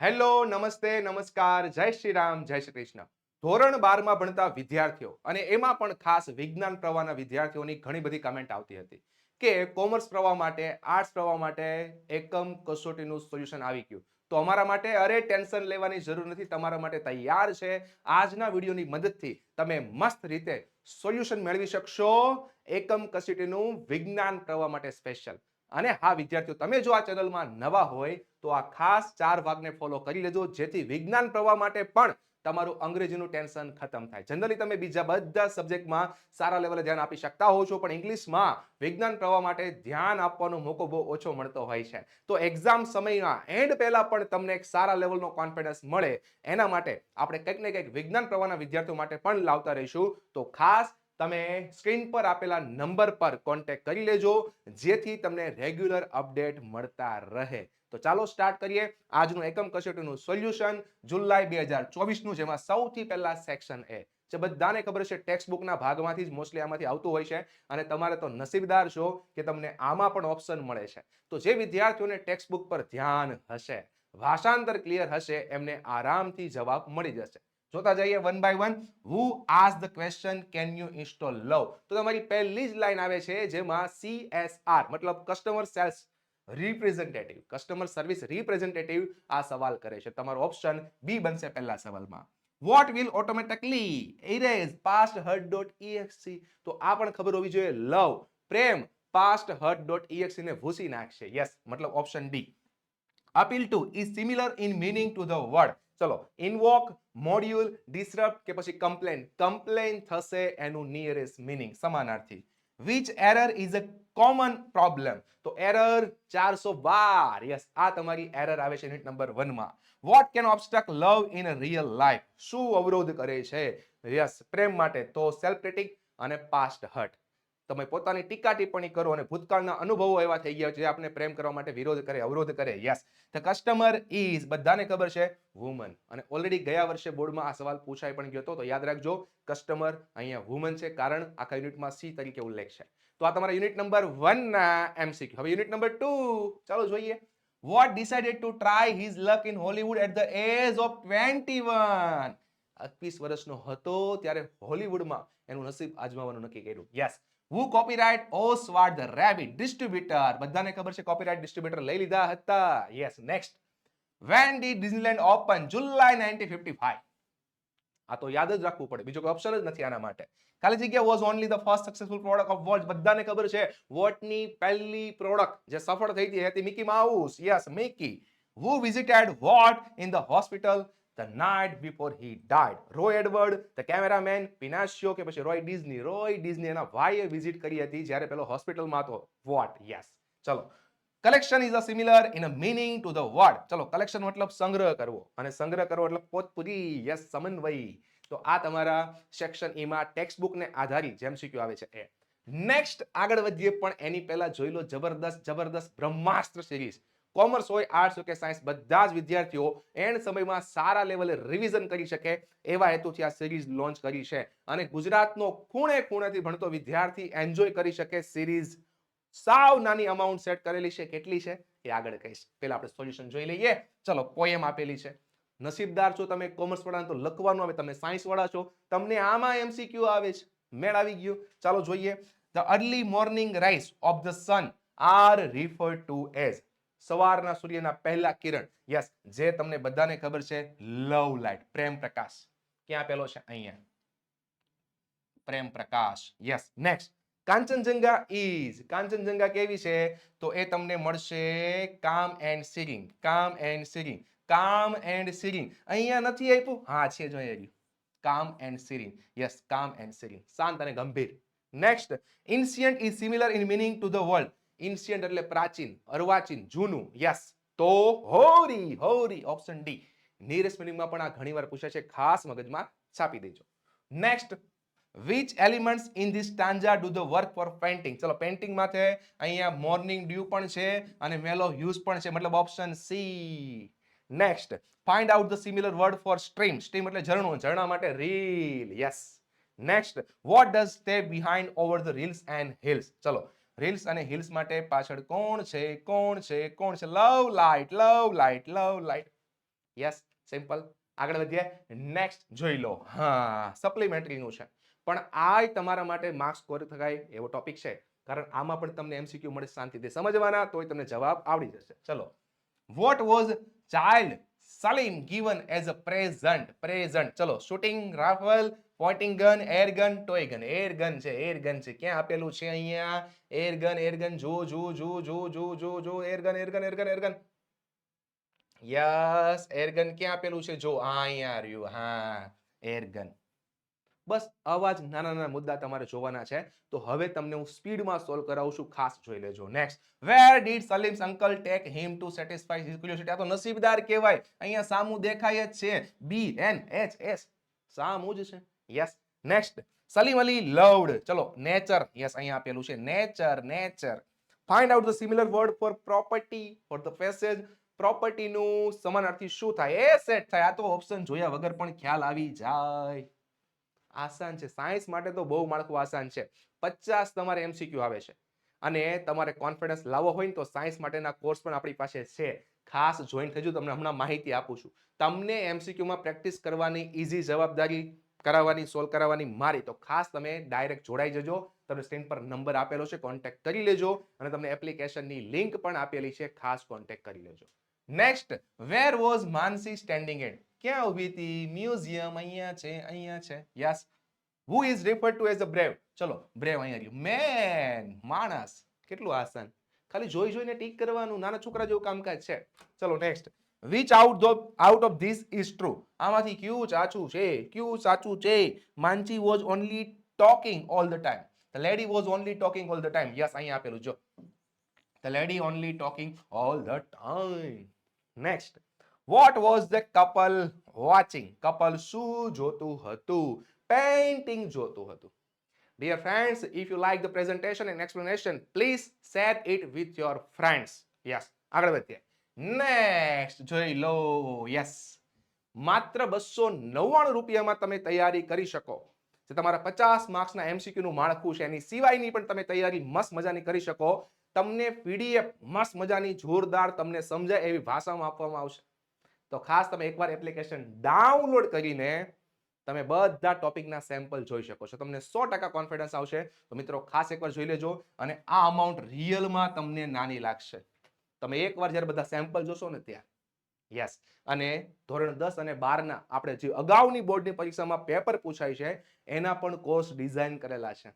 Hello, નમસ્તે, નમસ્કાર, જય શ્રી રામ, જય શ્રી કૃષ્ણ. ધોરણ બારમાં ભણતા વિદ્યાર્થીઓ અને એમાં પણ ખાસ વિજ્ઞાન પ્રવાહના વિદ્યાર્થીઓની ઘણી બધી કમેન્ટ આવતી હતી કે કોમર્સ પ્રવાહ માટે, આર્ટ્સ પ્રવાહ માટે એકમ કસોટીનું સોલ્યુશન આવી ગયું. તો અમારા માટે અરે ટેન્શન લેવાની જરૂર નથી, તમારા માટે તૈયાર છે. આજના વિડીયોની મદદથી તમે મસ્ત રીતે સોલ્યુશન મેળવી શકશો. એકમ કસોટીનું વિજ્ઞાન પ્રવાહ માટે સ્પેશિયલ અને હા, વિદ્યાર્થીઓ, તમે જો આ ચેનલમાં નવા હોય, તો આ ખાસ ચાર ભાગને ફોલો કરી લેજો, જેથી વિજ્ઞાન પ્રવાહ માટે પણ તમારું અંગ્રેજીનું ટેન્શન ખતમ થાય. જનરલી તમે બીજા બધા સબ્જેક્ટમાં સારા લેવલે ધ્યાન આપી શકતા હો છો, પણ ઇંગ્લિશમાં વિજ્ઞાન પ્રવાહ માટે ધ્યાન આપવાનો મોકો બહુ ઓછો મળતો હોય છે. તો એક્ઝામ સમયમાં એન્ડ પહેલા પણ તમને એક સારા લેવલનો કોન્ફિડન્સ મળે. એના માટે આપણે કંઈક ને કંઈક વિજ્ઞાન પ્રવાહના વિદ્યાર્થીઓ માટે પણ લાવતા રહીશું. તો ખાસ તમે સ્ક્રીન પર આપેલા નંબર પર કોન્ટેક કરી લેજો, જેથી તમને રેગ્યુલર અપડેટ મળતા રહે. તો ચાલો સ્ટાર્ટ કરીએ. આજનું એકમ કસોટીનું સોલ્યુશન જુલાઈ બે હજાર ચોવીસનું, જેમાં સૌથી પહેલા સેક્શન એ. જે બધાને ખબર છે ટેક્સ્ટ બુકના ભાગમાંથી જ મોસ્ટલી આમાંથી આવતું હોય છે. અને તમારે તો નસીબદાર છો કે તમને આમાં પણ ઓપ્શન મળે છે. તો જે વિદ્યાર્થીઓને ટેક્સ્ટ બુક પર ધ્યાન હશે, ભાષાંતર ક્લિયર હશે, એમને આરામથી જવાબ મળી જશે. જોતા જઈએ one by one who has the question can you install love તો તમારી પહેલી જ લાઈન આવે છે જેમાં સીએસઆર મતલબ customer sales representative customer service representative આ સવાલ કરે છે. તમારો ઓપ્શન બી બનશે પહેલા સવાલમાં. What will automatically erase past hurt dot exe તો આ પણ ખબર હોવી જોઈએ. લવ પ્રેમ પાસ્ટ હર્ટ ડોટ exe ને ભૂસી નાખશે. યસ મતલબ option D appeal to is similar in meaning to the word ચલો ઇનવોક મોડ્યુલ ડિસરપ્ટ કે પછી કમ્પ્લેન કમ્પ્લેન થશે એનું નિયરેસ્ટ મિનિંગ સમાનાર્થી. Which error is a common problem તો એરર ચારસો બાર. યસ આ તમારી એરર આવે છે યુનિટ નંબર વનમાં what can obstruct love in real life શું અવરોધ કરે છે? યસ પ્રેમ માટે તો સેલ્ફ ક્રિટિક અને પાસ્ટ હર્ટ તમે પોતાની ટીકા ટિપ્પણી કરો અને ભૂતકાળના અનુભવો એવા થઈ ગયા જે આપણે પ્રેમ કરવા માટે વિરોધ કરે, અવરોધ કરે. યસ ધ કસ્ટમર ઇઝ બધાને ખબર છે વુમન અને ઓલરેડી ગયા વર્ષે બોર્ડમાં આ સવાલ પૂછાઈ પણ ગયો હતો, તો યાદ રાખજો કસ્ટમર અહીંયા વુમન છે, કારણ આખા યુનિટમાં સી તરીકે ઉલ્લેખ છે. તો આ તમારા યુનિટ નંબર વન ના એમસીક્યુ હવે યુનિટ નંબર ટુ ચાલો જોઈએ. What decided to try his luck in Hollywood at the age of twenty one એકવીસ વર્ષનો હતો, ત્યારે હોલીવુડમાં એનું નસીબ આજમાવાનું નક્કી કર્યું. Yes who copyright Oswald the rabbit distributor બધાને ખબર છે કોપીરાઇટ ડિસ્ટ્રીબ્યુટર લઈ લીધા હતા? Yes next when the Disneyland open July 1955 આ તો યાદ જ રાખવું પડે. બીજો કોઈ ઓપ્શન જ નથી આના માટે. ખાલી જગ્યા was only the first successful product of watch બધાને ખબર છે વોટની પહેલી પ્રોડક્ટ જે સફળ થઈ હતી હતી Mickey mouse yes Mickey who visited what in the hospital the night before he died Roy Edward the cameraman Pinocchio કે પછી રોય ડિઝની રોય ડિઝની એના ભાઈએ વિઝિટ કરી હતી જ્યારે પેલો હોસ્પિટલમાં હતો. વોટ યસ ચલો. Collection is a similar in a meaning to the word ચલો કલેક્શન મતલબ સંગ્રહ કરવો. અને સંગ્રહ કરવો એટલે પોતપુરી યસ સમન્વય. તો આ તમારા સેક્શન એમાં ટેક્સ્ટ બુકને આધારિત જેમ શીખ્યું આવે છે. એ નેક્સ્ટ આગળ વધીએ પણ એની પહેલા જોઈ લો જબરદસ્ત જબરદસ્ત બ્રહ્માસ્ત્ર સિરીઝ કોમર્સ હોય, આર્ટ્સ હોય કે સાયન્સ, બધા જ વિદ્યાર્થીઓ એન્ડ સમયમાં સારા લેવલે રિવિઝન કરી શકે એવા હેતુથી આ સિરીઝ લોન્ચ કરી છે. અને ગુજરાતનો ખૂણે ખૂણેથી ભણતો વિદ્યાર્થી એન્જોય કરી શકે સિરીઝ સાવ નાની અમાઉન્ટ સેટ કરેલી છે. કેટલી છે? એ આગળ કહીશ. પહેલા આપણે સોલ્યુશન જોઈ લઈએ. ચલો પોએમ આપેલી છે. નસીબદાર છો તમે કોમર્સ વાળા તો લખવાનું આવે. તમે સાયન્સ વાળા છો. તમને આમાં એમસીક્યુ આવે છે. મેળ આવી ગયું. ચાલો જોઈએ. The early morning rise of the sun are refer to as સવારના સૂર્યના પહેલા કિરણ. યસ જે તમને બધાને ખબર છે લવ લાઇટ પ્રેમ પ્રકાશ. ક્યાં પેલો છે? અહીંયા. Prem Prakash. Yes next Kanchenjunga is Kanchenjunga કેવી છે? તો એ તમને મળશે કામ એન્ડ સિરિંગ કામ એન્ડ સિરિંગ કામ એન્ડ સિરિંગ અહીંયા નથી આપ્યું? હા, છે જો અહીંયા calm and serene yes calm and serene શાંત અને ગંભીર. Next ancient is similar in meaning to the world ancient એટલે પ્રાચીન, અર્વાચીન, જૂનું, યસ. તો હોરી હોરી ઓપ્શન ડી નીરેસ્ટ મિનિંગમાં પણ આ ઘણીવાર પૂછે છે. ખાસ મગજમાં છાપી દેજો. Next which elements in this tanja do the work for painting ચલો પેન્ટિંગમાં છે, અહીંયા મોર્નિંગ ડ્યુ પણ છે અને મેલો હ્યુઝ પણ છે. મતલબ option C next find out the similar word for stream stream એટલે ઝરણું. ઝરણા માટે reel yes next what does stay behind over the reels and hills ચલો રીલ્સ અને હિલ્સ માટે પાછળ કોણ છે કોણ છે કોણ છે? Love light love light love light. Yes, simple. આગળ વધીએ. નેક્સ્ટ જોઈ લો. હા સપ્લિમેન્ટરીનું છે. પણ આ તમારા માટે માર્ક્સ સ્કોર થાય એવો ટોપિક છે. કારણ આમાં પણ તમને એમસીક્યુ મળે, શાંતિથી સમજવાના, તોય તમને જવાબ આવડી જશે. ચલો. What was child Salim given as a present present ચલો shooting rifle pointing gun air gun toy gun air gun છે એર ગન છે. ક્યાં આપેલું છે અહીંયા? એર ગન એર ગન જો જો જો જો જો જો જો. Air gun air gun air gun air gun yes air gun ક્યાં આપેલું છે? જો અહીંયા રહ્યું. હા એર ગન બસ, આવા જ નાના નાના મુદ્દા તમારે જોવાના છે. તો હવે તમને હું સ્પીડમાં સોલ્વ કરાવું છું. ખાસ જોઈ લેજો. Next where did Salim's uncle take him to satisfy his curiosity આ તો નસીબદાર કહેવાય. અહીંયા સામું દેખાય જ છે. બી એન એચ એસ સામું જ છે. Yes next Salim Ali loved ચલો નેચર યસ અહીંયા આપેલું છે. Nature nature find out the similar word for property for the passage પ્રોપર્ટીનું સમાનાર્થી શું થાય? એ સેટ થાય. આ તો ઓપ્શન જોયા વગર પણ ખ્યાલ આવી જાય. આસાન છે. સાયન્સ માટે તો બહુ માળખું આસાન છે. પચાસ તમારે એમસીક્યુ આવે છે. અને તમારે કોન્ફિડન્સ લાવવો હોય ને તો સાયન્સ માટેના કોર્સ પણ આપણી પાસે છે. ખાસ જોઈન થજો. તમને હમણાં માહિતી આપું છું. તમને એમસીક્યુમાં પ્રેક્ટિસ કરવાની ઈઝી જવાબદારી કરાવવાની, સોલ્વ કરાવવાની મારી. તો ખાસ તમે ડાયરેક્ટ જોડાઈ જજો. તમને સ્ક્રીન પર નંબર આપેલો છે, કોન્ટેક્ટ કરી લેજો અને તમને એપ્લિકેશનની લિંક પણ આપેલી છે, ખાસ કોન્ટેક્ટ કરી લેજો. Next where was Mansi standing and ક્યાં ઊભી હતી? મ્યુઝિયમ અહીંયા છે અહીંયા છે. Yes who is refer to as a brave ચલો બ્રેવ અહીંયા રહ્યું. મેન માણસ. કેટલું આસાન. ખાલી જોઈ જોઈને ટીક કરવાનું, નાના છોકરા જેવું કામકાજ છે. ચલો next which out out of this is true આમાંથી કયું સાચું છે? કયું સાચું છે? Mansi was only talking all the time the lady was only talking all the time yes અહીંયા આપેલું જો the lady only talking all the time next what was the couple watching couple શું જોતું હતું? પેઇન્ટિંગ જોતું હતું. Dear friends, if you like the presentation and explanation, please share it with your friends. Yes, આગળ વધીએ. Next જોઈ લો. Yes માત્ર બસો નવ્વાણું રૂપિયામાં તમે તૈયારી કરી શકો. જે તમારા પચાસ માર્ક્સના એમસીક્યુ નું માળખું છે, એની સિવાયની પણ તમે તૈયારી મસ્ત મજાની કરી શકો. તમને પીડીએફ મસ્ત મજાની જોરદાર તમને સમજાય એવી ભાષામાં આપવામાં આવશે. તો ખાસ તમે એકવાર એપ્લિકેશન ડાઉનલોડ કરીને તમે બધા ટોપિકના સેમ્પલ જોઈ શકો છો. તમને સો ટકા કોન્ફિડન્સ આવશે. તો મિત્રો ખાસ એકવાર જોઈ લેજો અને આ અમાઉન્ટ રિયલમાં તમને નાની લાગશે. તમે એકવાર જ્યારે બધા સેમ્પલ જોશો ને ત્યાં. યસ અને ધોરણ દસ અને બારના આપણે જે અગાઉની બોર્ડની પરીક્ષામાં પેપર પૂછાય છે, એના પણ કોર્સ ડિઝાઇન કરેલા છે.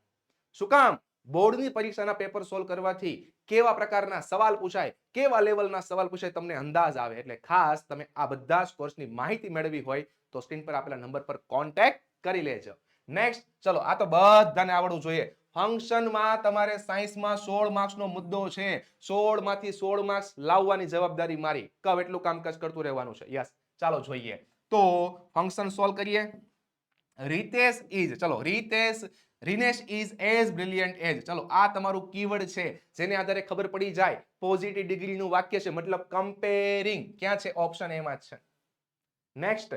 શું કામ? બોર્ડની પરીક્ષાના પેપર સોલ્વ કરવાથી કેવા પ્રકારના સવાલ પૂછાય, કેવા લેવલના સવાલ પૂછાય તમને અંદાજ આવે. એટલે ખાસ તમે આ બધા જ કોર્સની માહિતી મેળવી હોય તો સ્ક્રીન પર આપેલા નંબર પર કોન્ટેક્ટ કરી લેજો. નેક્સ્ટ ચલો, આ તો બધાને આવડવું જોઈએ. ફંક્શનમાં તમારે સાયન્સમાં સોળ માર્ક્સનો મુદ્દો છે. સોળમાંથી સોળ માર્ક્સ લાવવાની જવાબદારી મારી. કવ, એટલું કામકાજ કરતું રહેવાનું છે. યસ, ચાલો જોઈએ. તો ફંક્શન સોલ્વ કરીએ. રીતેશ ઇઝ, ચલો, Ritesh, Rinesh is as brilliant as. ચલો, આ તમારું કીવર્ડ છે. જેને આધારે ખબર પડી જાય. પોઝિટિવ ડિગ્રીનું વાક્ય છે. મતલબ કમ્પેરિંગ. ક્યાં છે? ઓપ્શન એમાં જ છે. નેક્સ્ટ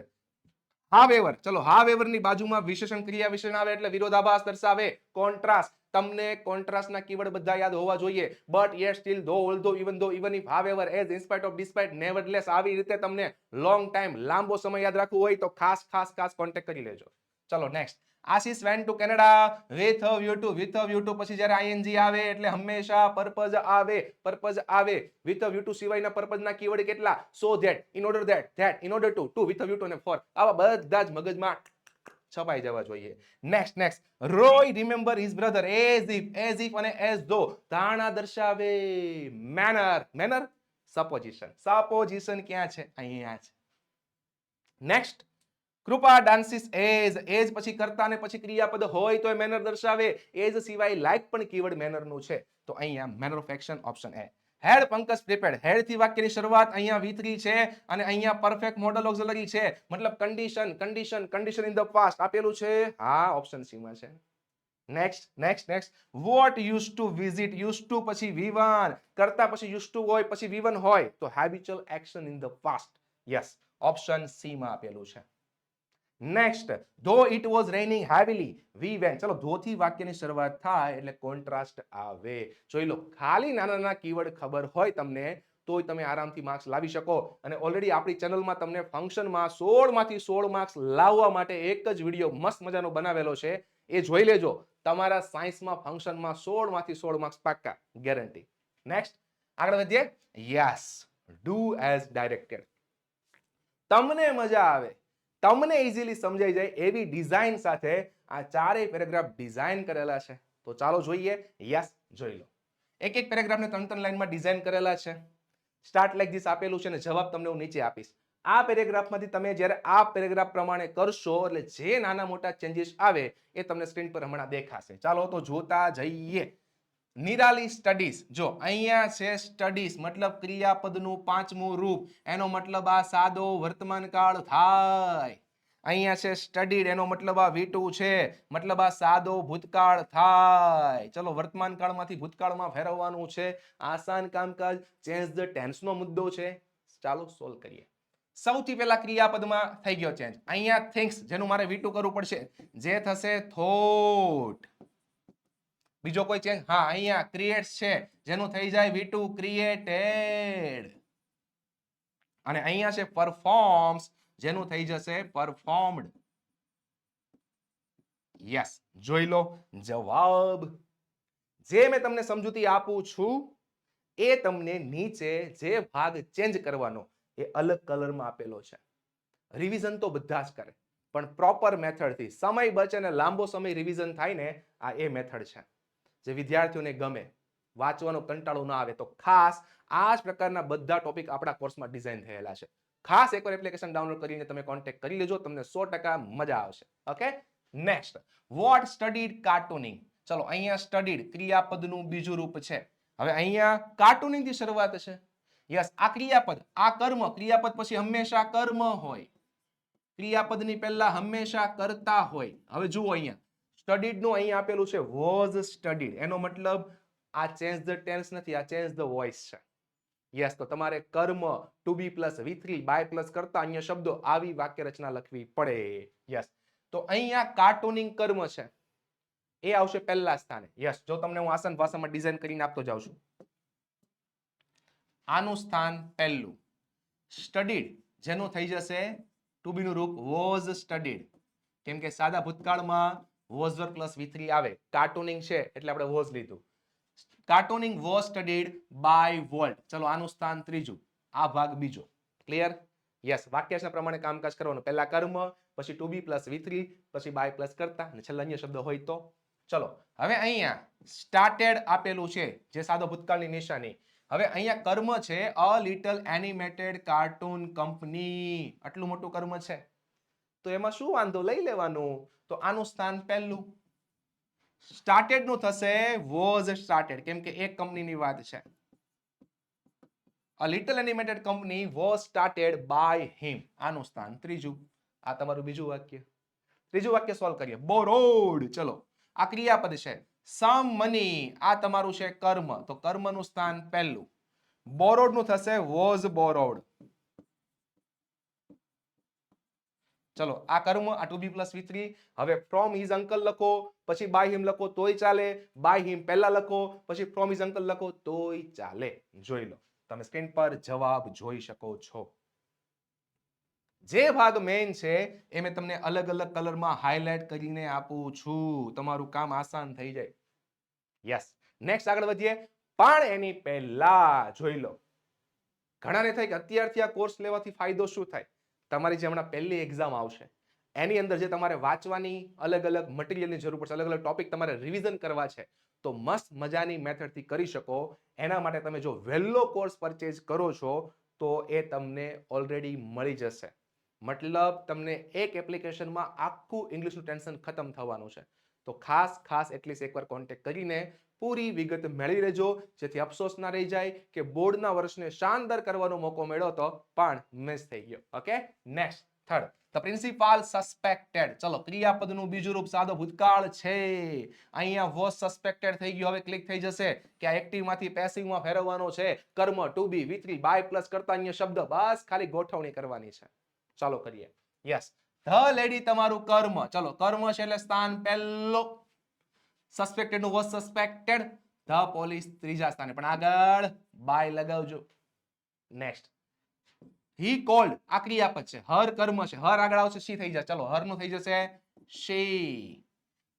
હાવેવર ચલો હાવેવરની બાજુમાં વિશેષણ ક્રિયા વિશેષણ આવે એટલે વિરોધાભાસ દર્શાવે. કોન્ટ્રાસ્ટ તમને કોન્ટ્રાસ્ટના કીવર્ડ બધા યાદ હોવા જોઈએ. But yet still though although even though even if however as in spite of despite nevertheless આવી રીતે તમને લોંગ ટાઈમ લાંબો સમય યાદ રાખવું હોય તો ખાસ ખાસ ખાસ કોન્ટેક્ટ કરી લેજો. ચલો next Ashish went to Canada, with view to, with view to પછી જ્યારે આઈએનજી આવે એટલે હંમેશા પર્પઝ આવે પર્પઝ આવે. વિથ વ્યુ ટુ સિવાયના પર્પઝના કીવર્ડ કેટલા? So that, in order that that, in order to to, with view to અને ફોર. આવા બધા જ મગજમાં છપાઈ જવા જોઈએ. Next next. Roy remember his brother as if as if અને એઝ ધો. ધારણા દર્શાવે મેનર. મેનર? સપોઝિશન. સપોઝિશન ક્યાં છે? અહીંયા છે. Next. Kripa dances as as પછી કરતા ને પછી ક્રિયાપદ હોય તો એ મેનર દર્શાવે. એઝ સિવાય લાઇક પણ કીવર્ડ મેનરનું છે. તો અહીંયા manner of action option A. Head Pankaj prepared હેડથી વાક્યની શરૂઆત અહીંયા વી છે અને અહીંયા પરફેક્ટ મોડલ ઓક્ઝિલરી છે. મતલબ condition condition condition in the past આપેલું છે? હા ઓપ્શન સી માં છે. Next next next what use to visit use to પછી વિવન. કરતા પછી યુઝ ટુ હોય, પછી વિવન હોય. તો habitual action in the past yes option C માં આપેલું છે. Next though it was raining heavily we went ચલો, ધોથી વાક્યની શરૂઆત થાય એટલે કોન્ટ્રાસ્ટ આવે. જોઈ લો, ખાલી નાના નાના કીવર્ડ ખબર હોય તમને, તોય તમે આરામથી માર્ક્સ લાવી શકો. અને ઓલરેડી આપણી ચેનલમાં તમને ફંક્શનમાં સોળમાંથી સોળ માર્ક્સ લાવવા માટે એક જ વીડિયો મસ્ત મજાનો બનાવેલો છે. એ જોઈ લેજો, તમારા સાયન્સમાં ફંક્શનમાં સોળમાંથી સોળ માર્ક્સ પાક્કા ગેરંટી નેક્સ્ટ આગળ વધીએ. યસ ડુ એઝ ડાયરેક્ટેડ તમને મજા આવે. તમને ઇઝીલી સમજાઈ જાય એવી ડિઝાઇન સાથે આ ચારેય પેરેગ્રાફ ડિઝાઇન કરેલા છે. તો ચાલો જોઈએ. યસ જોઈ લો. એક એક પેરેગ્રાફને ત્રણ ત્રણ લાઈનમાં ડિઝાઇન કરેલા છે. સ્ટાર્ટ લાઇક ધીસ આપેલું છે અને જવાબ તમને હું નીચે આપીશ. આ પેરેગ્રાફમાંથી તમે જ્યારે આ પેરેગ્રાફ પ્રમાણે કરશો, એટલે જે નાના મોટા ચેન્જીસ આવે એ તમને સ્ક્રીન પર હમણાં દેખાશે. ચાલો તો જોતા જઈએ. નિરાલી સ્ટડીઝ જો અહીંયા છે સ્ટડીઝ મતલબ ક્રિયાપદનું પાંચમું રૂપ. એનો મતલબ આ સાદો વર્તમાન કાળ થાય. અહીંયા છે સ્ટડીડ એનો મતલબ આ વીટુ છે. મતલબ આ સાદો ભૂતકાળ થાય. ચલો, વર્તમાન કાળમાંથી ભૂતકાળમાં ફેરવવાનું છે. આસાન કામકાજ ચેન્જ ધ ટેન્સનો મુદ્દો છે. ચાલો સોલ્વ કરીએ. સૌથી પહેલા ક્રિયાપદમાં થઈ ગયો ચેન્જ અહીંયા થિંક્સ જેનું મારે વીટુ કરવું પડશે. જે થશે થોટ બીજો કોઈ ચેન્જ હા, અહીંયા ક્રિએટ્સ છે. જેનું થઈ જાય વી ટુ ક્રિએટેડ અને અહીંયા છે પરફોર્મ્સ જેનું થઈ જશે પરફોર્મડ યસ જોઈ લો, જવાબ. જે મેં તમને સમજૂતી આપું છું, એ તમને નીચે જે ભાગ ચેન્જ કરવાનો, એ અલગ કલરમાં આપેલો છે. રિવિઝન તો બધા જ કરે, પણ પ્રોપર મેથડથી સમય બચે અને લાંબો સમય રિવિઝન થાય ને, આ એ મેથડ છે. જે વિદ્યાર્થીઓને ગમે, વાંચવાનો કંટાળો ના આવે, તો ખાસ આ જ પ્રકારના બધા ટોપિક આપણા કોર્સમાં ડિઝાઇન થયેલા છે. ખાસ એકવાર એપ્લિકેશન ડાઉનલોડ કરીને તમે કોન્ટેક્ટ કરી લેજો, તમને સો ટકા મજા આવશે. Okay next what studied cartooning ચલો, અહીંયા સ્ટડીડ ક્રિયાપદનું બીજું રૂપ છે. હવે અહીંયા કાર્ટુનિંગથી શરૂઆત છે. યસ આ ક્રિયાપદ, આ કર્મ, ક્રિયાપદ પછી હંમેશા કર્મ હોય. ક્રિયાપદની પહેલા હંમેશા કરતા હોય. હવે જુઓ અહીંયા. સ્ટડીડનું અહીં આપેલું છે વોઝ સ્ટડીડ એનો મતલબ આ ચેન્જ ધ ટેન્સ નથી, આ ચેન્જ ધ વોઇસ છે. યસ તો તમારે કર્મ to be plus V three by plus કરતા અન્ય શબ્દો આવી વાક્ય રચના લખવી પડે. યસ તો અહીંયા કાર્ટૂનિંગ કર્મ છે. એ આવશે પહેલા સ્થાને. યસ જો તમને હું આસન ભાષામાં ડિઝાઇન કરીને આપતો જાઉં છું. આનું સ્થાન પહેલું. સ્ટડીડ જેનું થઈ જશે ટુ બી નું રૂપ વોઝ સ્ટડીડ કેમ કે સાદા ભૂતકાળમાં was verb plus V three આવે. કાર્ટુનિંગ છે, એટલે આપણે વોઝ લીધું. Cartooning was studied by Walt ચલો, આનું સ્થાન ત્રીજું. આ ભાગ બીજો. ક્લિયર યસ વાક્યના પ્રમાણે કામકાજ કરવાનું. પહેલા કર્મ, પછી to be plus V three, પછી બાય પ્લસ કરતા. અને છેલ્લા અન્ય શબ્દ હોય તો. ચલો, હવે અહીંયા સ્ટાર્ટેડ આપેલું છે, જે સાદો ભૂતકાળની નિશાની. હવે અહીંયા કર્મ છે a little animated cartoon company આટલું મોટું કર્મ છે. તો એમાં શું વાંધો? લઈ લેવાનું. તો આનું સ્થાન પહેલું સ્ટાર્ટેડનું થશે વોઝ સ્ટાર્ટેડ કેમ કે એક કંપનીની વાત છે. A little animated company was started by him આનું સ્થાન ત્રીજું. આ તમારું બીજું વાક્ય. ત્રીજું વાક્ય સોલ્વ કરીએ. બોરોડ ચલો. આ ક્રિયાપદ છે. સમ મની આ તમારું છે કર્મ. તો કર્મનું સ્થાન પહેલું. બોરોડનું થશે વોઝ બોરોડ ચલો, આ કર્મ આ to be plus V three. હવે ફ્રોમ હિઝ અંકલ લખો, પછી બાય હિમ લખો, તોય ચાલે. બાય હિમ પહેલા લખો, પછી ફ્રોમ હિઝ અંકલ લખો, તોય ચાલે. જોઈ લો, તમે સ્ક્રીન પર જવાબ જોઈ શકો છો. જે ભાગ મેઇન છે, એ મેં તમને અલગ અલગ કલરમાં હાઇલાઇટ કરીને આપું છું. તમારું કામ આસાન થઈ જાય. યસ નેક્સ્ટ આગળ વધીએ. પણ એની પહેલા, જોઈ લો. ઘણાને થાય કે અત્યારથી આ કોર્સ લેવાથી ફાયદો શું થાય? તમારી જે હમણાં પહેલી એક્ઝામ આવશે. એની અંદર જે તમારે વાંચવાની અલગ અલગ મટીરિયલની જરૂર પડશે, અલગ અલગ ટોપિક તમારે રિવિઝન કરવા છે, તો મસ્ત મજાની મેથડથી કરી શકો. એના માટે તમે જો વહેલો કોર્સ પરચેઝ કરો છો, તો એ તમને ઓલરેડી મળી જશે. મતલબ તમને એક એપ્લિકેશનમાં આખું ઇંગ્લિશનું ટેન્શન ખતમ થવાનું છે. તો ખાસ ખાસ એટલીસ્ટ એકવાર કોન્ટેક્ટ કરીને પૂરી વિગત મેળવી લેજો. જેથી અફસોસ ના રહી જાય કે બોર્ડના વર્ષને શાનદાર કરવાનો મોકો મળ્યો તો પણ મિસ થઈ ગયો. Okay next third the principal suspected ચલો, ક્રિયાપદનું બીજું રૂપ સાદો ભૂતકાળ છે. અહીંયા વોઝ સસ્પેક્ટેડ થઈ ગયું. હવે ક્લિક થઈ જશે કે આ એક્ટિવમાંથી પેસિવમાં ફેરવવાનો છે. કર્મ to be V three by plus કરતા અન્ય શબ્દ બસ ખાલી ગોઠવણી કરવાની છે. ચાલો કરીએ. યસ ધ લેડી તમારું કર્મ. ચલો, કર્મ છે એટલે સ્થાન પહેલો. સસ્પેક્ટેડનું વોઝ સસ્પેક્ટેડ ધ પોલીસ ત્રીજા સ્થાને. પણ આગળ બાય લગાવજો. નેક્સ્ટ હી કોલ્ડ આ ક્રિયાપદ છે. હર કર્મ છે. હર આગળ આવશે. શી થઈ જશે? ચલો હરનું થઈ જશે. શી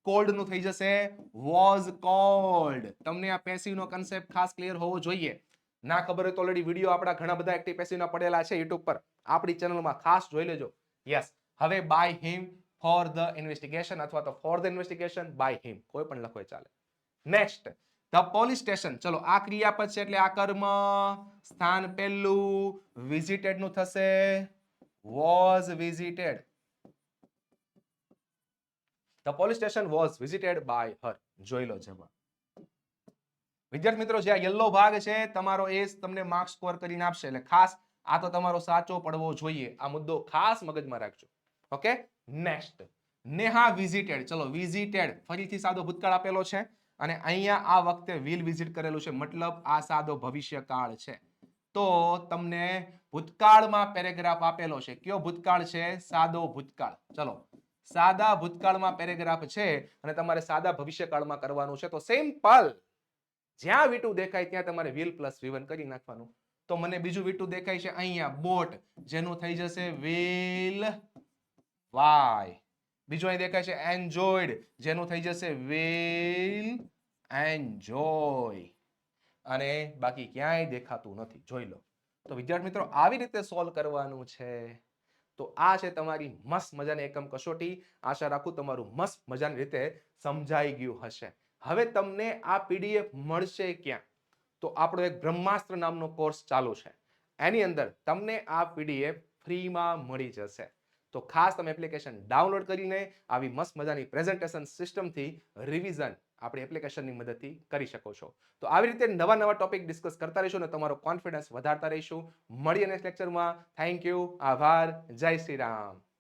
કોલ્ડનું થઈ જશે. વોઝ કોલ્ડ તમને આ પેસિવ નો કન્સેપ્ટ ખાસ ક્લિયર હોવો જોઈએ. ના ખબર હોય તો ઓલરેડી વીડિયો આપણા ઘણા બધા એક્ટિવ પેસિવ ના પડેલા છે યુટ્યુબ પર. આપણી ચેનલમાં ખાસ જોઈ લેજો. યસ હવે by him for the investigation અથવા તો for the investigation by him કોઈ પણ લખો ચાલે. નેક્સ્ટ ધ પોલીસ સ્ટેશન ચલો, આ ક્રિયાપદ છે એટલે આ કર્મ. સ્થાન પહેલું વિઝિટેડનું થશે. Was visited the police station was visited by her જોઈ લો જેમાં. વિદ્યાર્થી મિત્રો, જે આ યલો ભાગ છે, તમારો એ તમને માર્ક સ્કોર કરીને આપશે. એટલે ખાસ આ તો તમારો સાચો પડવો જોઈએ. આ મુદ્દો ખાસ મગજમાં રાખજો. ઓકે નેક્સ્ટ નેહા વિઝિટેડ ચલો વિઝિટેડ ફરીથી સાદો ભૂતકાળ આપેલો છે અને અહીંયા આ વખતે વિલ વિઝિટ કરેલું છે. મતલબ આ સાદો ભવિષ્યકાળ છે. તો તમને ભૂતકાળમાં પેરેગ્રાફ આપેલો છે. કયો ભૂતકાળ છે? સાદો ભૂતકાળ. ચલો, સાદા ભૂતકાળમાં પેરેગ્રાફ છે અને તમારે સાદા ભવિષ્યકાળમાં કરવાનું છે. તો સિમ્પલ જ્યાં વીટું દેખાય ત્યાં તમારે વિલ પ્લસ વીવન કરી નાખવાનું. તો મને બીજું વીટું દેખાય છે અહીંયા. બોટ. જેનું થઈ જશે વિલ વાય બીજું અહીં દેખાય છે એન્જોયડ જેનું થઈ જશે વિલ એન્જોય અને બાકી ક્યાંય દેખાતું નથી. જોઈ લો. તો વિદ્યાર્થી મિત્રો, આવી રીતે સોલ્વ કરવાનું છે. તો આ છે તમારી મસ્ત મજાની એકમ કસોટી. આશા રાખું તમારું મસ્ત મજાની રીતે સમજાઈ ગયું હશે. હવે તમને આ પીડીએફ મળશે ક્યાં? તો આપણો એક બ્રહ્માસ્ત્ર નામનો કોર્સ ચાલુ છે. એની અંદર તમને આ પીડીએફ ફ્રીમાં મળી જશે. તો ખાસ તમે એપ્લિકેશન ડાઉનલોડ કરીને આવી મસ્ત મજાની પ્રેઝન્ટેશન સિસ્ટમથી રિવિઝન આપણી એપ્લિકેશનની મદદથી કરી શકો છો. તો આવી રીતે નવા નવા ટોપિક ડિસ્કસ કરતા રહીશું અને તમારો કોન્ફિડન્સ વધારતા રહીશું. મળીએ નેક્સ્ટ લેક્ચરમાં થેન્ક યુ આભાર. જય શ્રી રામ.